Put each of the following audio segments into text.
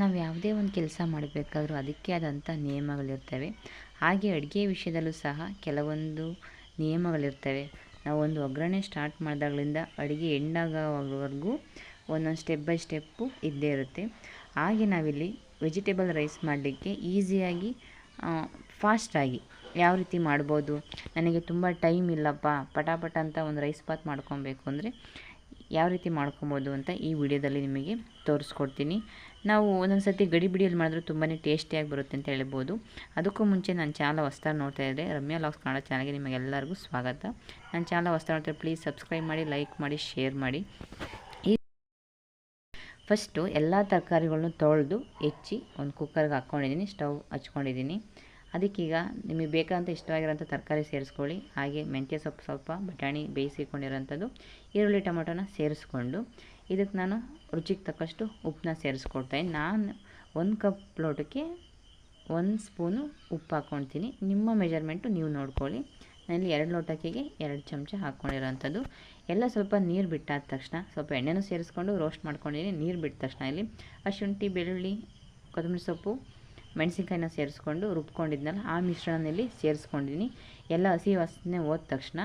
ನಾವು ಯಾವುದೇ ಒಂದು ಕೆಲಸ ಮಾಡಬೇಕಾದ್ರೂ ಅದಕ್ಕೆ ಆದಂಥ ನಿಯಮಗಳಿರ್ತವೆ. ಹಾಗೆ ಅಡುಗೆ ವಿಷಯದಲ್ಲೂ ಸಹ ಕೆಲವೊಂದು ನಿಯಮಗಳಿರ್ತವೆ. ನಾವು ಒಂದು ಒಗ್ಗರಣೆ ಸ್ಟಾರ್ಟ್ ಮಾಡಿದಾಗಲಿಂದ ಅಡುಗೆ ಎಂಡಾಗೋವರೆಗೂ ಒಂದೊಂದು ಸ್ಟೆಪ್ ಬೈ ಸ್ಟೆಪ್ಪು ಇದ್ದೇ ಇರುತ್ತೆ. ಹಾಗೆ ನಾವಿಲ್ಲಿ ವೆಜಿಟೇಬಲ್ ರೈಸ್ ಮಾಡಲಿಕ್ಕೆ ಈಸಿಯಾಗಿ ಫಾಸ್ಟಾಗಿ ಯಾವ ರೀತಿ ಮಾಡ್ಬೋದು? ನನಗೆ ತುಂಬ ಟೈಮ್ ಇಲ್ಲಪ್ಪ, ಪಟಾಪಟ ಅಂತ ಒಂದು ರೈಸ್ ಬಾತ್ ಮಾಡ್ಕೊಬೇಕು ಅಂದರೆ ಯಾವ ರೀತಿ ಮಾಡ್ಕೊಬೋದು ಅಂತ ಈ ವಿಡಿಯೋದಲ್ಲಿ ನಿಮಗೆ ತೋರಿಸ್ಕೊಡ್ತೀನಿ. ನಾವು ಒಂದೊಂದು ಸರ್ತಿ ಗಡಿ ಬಿಡಿಯಲ್ಲಿ ಮಾಡಿದ್ರು ತುಂಬಾ ಟೇಸ್ಟಿಯಾಗಿ ಬರುತ್ತೆ ಅಂತ ಹೇಳ್ಬೋದು. ಅದಕ್ಕೂ ಮುಂಚೆ ನಾನು ಚಾನಲ್ ಹೊಸ್ತಾರ ನೋಡ್ತಾ ಇದ್ದರೆ ರಮ್ಯಾ ಲಾಗ್ಸ್ ಕನ್ನಡ ಚಾನಲ್ಗೆ ನಿಮಗೆಲ್ಲರಿಗೂ ಸ್ವಾಗತ. ನನ್ನ ಚಾನಲ್ ಹೊಸ್ತಾರ ನೋಡ್ತಾರೆ ಪ್ಲೀಸ್ ಸಬ್ಸ್ಕ್ರೈಬ್ ಮಾಡಿ, ಲೈಕ್ ಮಾಡಿ, ಶೇರ್ ಮಾಡಿ. ಫಸ್ಟು ಎಲ್ಲ ತರಕಾರಿಗಳನ್ನೂ ತೊಳೆದು ಹೆಚ್ಚಿ ಒಂದು ಕುಕ್ಕರ್ಗೆ ಹಾಕ್ಕೊಂಡಿದ್ದೀನಿ, ಸ್ಟವ್ ಹಚ್ಕೊಂಡಿದ್ದೀನಿ. ಅದಕ್ಕೀಗ ನಿಮಗೆ ಬೇಕಾದಂಥ ಇಷ್ಟವಾಗಿರೋಂಥ ತರಕಾರಿ ಸೇರಿಸ್ಕೊಳ್ಳಿ. ಹಾಗೆ ಮೆಂತ್ಯ ಸೊಪ್ಪು ಸ್ವಲ್ಪ ಬಟಾಣಿ ಬೇಯಿಸಿಕೊಂಡಿರೋಂಥದ್ದು, ಈರುಳ್ಳಿ ಟೊಮೊಟೊನ ಸೇರಿಸ್ಕೊಂಡು ಇದಕ್ಕೆ ನಾನು ರುಚಿಗೆ ತಕ್ಕಷ್ಟು ಉಪ್ಪನ್ನ ಸೇರಿಸ್ಕೊಡ್ತಾಯಿದ್ದೀನಿ ನಾನು ಒಂದು ಕಪ್ ಲೋಟಕ್ಕೆ ಒಂದು ಸ್ಪೂನು ಉಪ್ಪು ಹಾಕ್ಕೊಳ್ತೀನಿ. ನಿಮ್ಮ ಮೆಜರ್ಮೆಂಟು ನೀವು ನೋಡ್ಕೊಳ್ಳಿ. ನಾನಿಲ್ಲಿ ಎರಡು ಲೋಟಕ್ಕೆಗೆ ಎರಡು ಚಮಚ ಹಾಕ್ಕೊಂಡಿರೋಂಥದ್ದು. ಎಲ್ಲ ಸ್ವಲ್ಪ ನೀರು ಬಿಟ್ಟಾದ ತಕ್ಷಣ, ಸ್ವಲ್ಪ ಎಣ್ಣೆನೂ ಸೇರಿಸ್ಕೊಂಡು ರೋಸ್ಟ್ ಮಾಡ್ಕೊಂಡಿದ್ದೀನಿ. ನೀರು ಬಿಟ್ಟ ತಕ್ಷಣ ಇಲ್ಲಿ ಶುಂಠಿ ಬೆಳ್ಳುಳ್ಳಿ, ಕೊತ್ತಂಬರಿ ಸೊಪ್ಪು ಮೆಣಸಿನ್ಕಾಯಿನ ಸೇರಿಸ್ಕೊಂಡು ರುಬ್ಕೊಂಡಿದ್ನಲ್ಲ, ಆ ಮಿಶ್ರಣದಲ್ಲಿ ಸೇರಿಸ್ಕೊಂಡಿದ್ದೀನಿ ಎಲ್ಲ ಹಸಿ ವಾಸನೆ ಹೋದ ತಕ್ಷಣ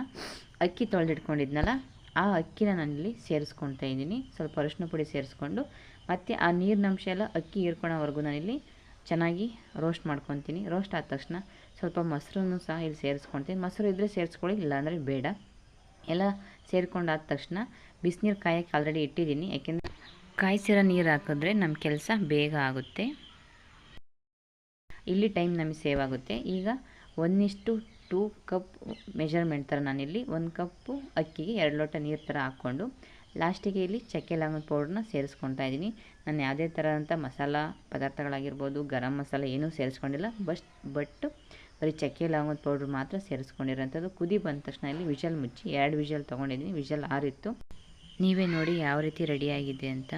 ಅಕ್ಕಿ ತೊಳೆದಿಟ್ಕೊಂಡಿದ್ನಲ್ಲ, ಆ ಅಕ್ಕಿನ ನಾನಿಲ್ಲಿ ಸೇರಿಸ್ಕೊಳ್ತಾ ಇದ್ದೀನಿ. ಸ್ವಲ್ಪ ಅರಿಶಿನ ಪುಡಿ ಸೇರಿಸ್ಕೊಂಡು, ಮತ್ತು ಆ ನೀರಿನ ಅಂಶ ಎಲ್ಲ ಅಕ್ಕಿ ಹೀರ್ಕೊಳೋವರೆಗೂ ನಾನಿಲ್ಲಿ ಚೆನ್ನಾಗಿ ರೋಸ್ಟ್ ಮಾಡ್ಕೊತೀನಿ. ರೋಸ್ಟ್ ಆದ ತಕ್ಷಣ ಸ್ವಲ್ಪ ಮೊಸರನ್ನು ಸಹ ಇಲ್ಲಿ ಸೇರಿಸ್ಕೊಳ್ತೀನಿ. ಮೊಸರು ಇದ್ದರೆ ಸೇರಿಸ್ಕೊಳ್ಳಿ, ಇಲ್ಲಾಂದರೆ ಬೇಡ. ಎಲ್ಲ ಸೇರಿಕೊಂಡಾದ ತಕ್ಷಣ ಬಿಸಿನೀರು ಕಾಯಕ್ಕೆ ಆಲ್ರೆಡಿ ಇಟ್ಟಿದ್ದೀನಿ. ಯಾಕೆಂದರೆ ಕಾಯಿಸಿರೋ ನೀರು ಹಾಕಿದ್ರೆ ನಮ್ಮ ಕೆಲಸ ಬೇಗ ಆಗುತ್ತೆ. ಇಲ್ಲಿ ಟೈಮ್ ನಮಗೆ ಸೇವ್ ಆಗುತ್ತೆ. ಈಗ ಒಂದಿಷ್ಟು ಟೂ ಕಪ್ ಮೆಷರ್ಮೆಂಟ್ ಥರ ನಾನಿಲ್ಲಿ ಒಂದು ಕಪ್ಪು ಅಕ್ಕಿಗೆ ಎರಡು ಲೋಟ ನೀರು ಥರ ಹಾಕ್ಕೊಂಡು ಲಾಸ್ಟಿಗೆ ಇಲ್ಲಿ ಚಕ್ಕೆ ಲವಂಗದ ಪೌಡ್ರನ್ನ ಸೇರಿಸ್ಕೊಳ್ತಾ ಇದ್ದೀನಿ. ನಾನು ಯಾವುದೇ ಥರದಂಥ ಮಸಾಲ ಪದಾರ್ಥಗಳಾಗಿರ್ಬೋದು, ಗರಂ ಮಸಾಲ ಏನೂ ಸೇರಿಸ್ಕೊಂಡಿಲ್ಲ. ಬಸ್, ಬಟ್ ಬರೀ ಚಕ್ಕೆ ಲವಂಗದ ಪೌಡ್ರ್ ಮಾತ್ರ ಸೇರಿಸ್ಕೊಂಡಿರೋಂಥದ್ದು. ಕುದಿ ಬಂದ ತಕ್ಷಣ ಇಲ್ಲಿ ವಿಷಲ್ ಮುಚ್ಚಿ, ಎರಡು ವಿಷಲ್ ತೊಗೊಂಡಿದ್ದೀನಿ. ವಿಷಲ್ ಆರಿತ್ತು. ನೀವೇ ನೋಡಿ ಯಾವ ರೀತಿ ರೆಡಿಯಾಗಿದೆ ಅಂತ.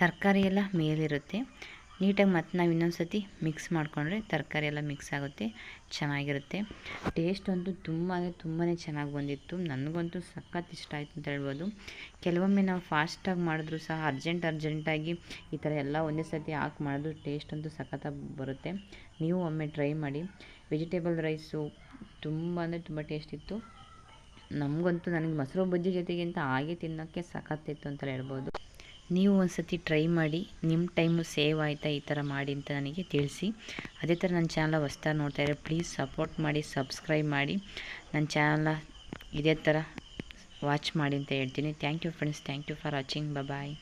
ತರಕಾರಿ ಎಲ್ಲ ಮೇಲಿರುತ್ತೆ. ನೀಟಾಗಿ ಮತ್ತು ನಾವು ಇನ್ನೊಂದು ಸತಿ ಮಿಕ್ಸ್ ಮಾಡಿಕೊಂಡ್ರೆ ತರಕಾರಿ ಎಲ್ಲ ಮಿಕ್ಸ್ ಆಗುತ್ತೆ, ಚೆನ್ನಾಗಿರುತ್ತೆ. ಟೇಸ್ಟ್ ಅಂತೂ ತುಂಬ ಅಂದರೆ ತುಂಬಾ ಚೆನ್ನಾಗಿ ಬಂದಿತ್ತು. ನನಗಂತೂ ಸಖತ್ ಇಷ್ಟ ಆಯಿತು ಅಂತ ಹೇಳ್ಬೋದು. ಕೆಲವೊಮ್ಮೆ ನಾವು ಫಾಸ್ಟಾಗಿ ಮಾಡಿದ್ರು ಸಹ ಅರ್ಜೆಂಟ್ ಅರ್ಜೆಂಟಾಗಿ ಈ ಥರ ಎಲ್ಲ ಒಂದೇ ಸತಿ ಹಾಕಿ ಮಾಡಿದ್ರು ಟೇಸ್ಟ್ ಅಂತೂ ಸಖತ್ತಾಗಿ ಬರುತ್ತೆ. ನೀವು ಒಮ್ಮೆ ಟ್ರೈ ಮಾಡಿ. ವೆಜಿಟೇಬಲ್ ರೈಸು ತುಂಬ ಅಂದರೆ ತುಂಬ ಟೇಸ್ಟ್ ಇತ್ತು. ನಮಗಂತೂ ನನಗೆ ಮೊಸರು ಬಜ್ಜಿ ಜೊತೆಗಿಂತ ಹಾಗೆ ತಿನ್ನೋಕ್ಕೆ ಸಖತ್ತಿತ್ತು ಅಂತ ಹೇಳ್ಬೋದು. ನೀವು ಒಂದು ಸತಿ ಟ್ರೈ ಮಾಡಿ ನಿಮ್ಮ ಟೈಮು ಸೇವ್ ಆಯಿತಾ ಈ ಥರ ಮಾಡಿ ಅಂತ ನನಗೆ ತಿಳಿಸಿ. ಅದೇ ಥರ ನನ್ನ ಚಾನಲ್ ಹೊಸ್ದಾಗಿ ನೋಡ್ತಾ ಇದ್ದರೆ ಪ್ಲೀಸ್ ಸಪೋರ್ಟ್ ಮಾಡಿ ಸಬ್ಸ್ಕ್ರೈಬ್ ಮಾಡಿ. ನನ್ನ ಚಾನಲ್ನ ಇದೇ ಥರ ವಾಚ್ ಮಾಡಿ ಅಂತ ಹೇಳ್ತೀನಿ. Thank you friends thank you for watching bye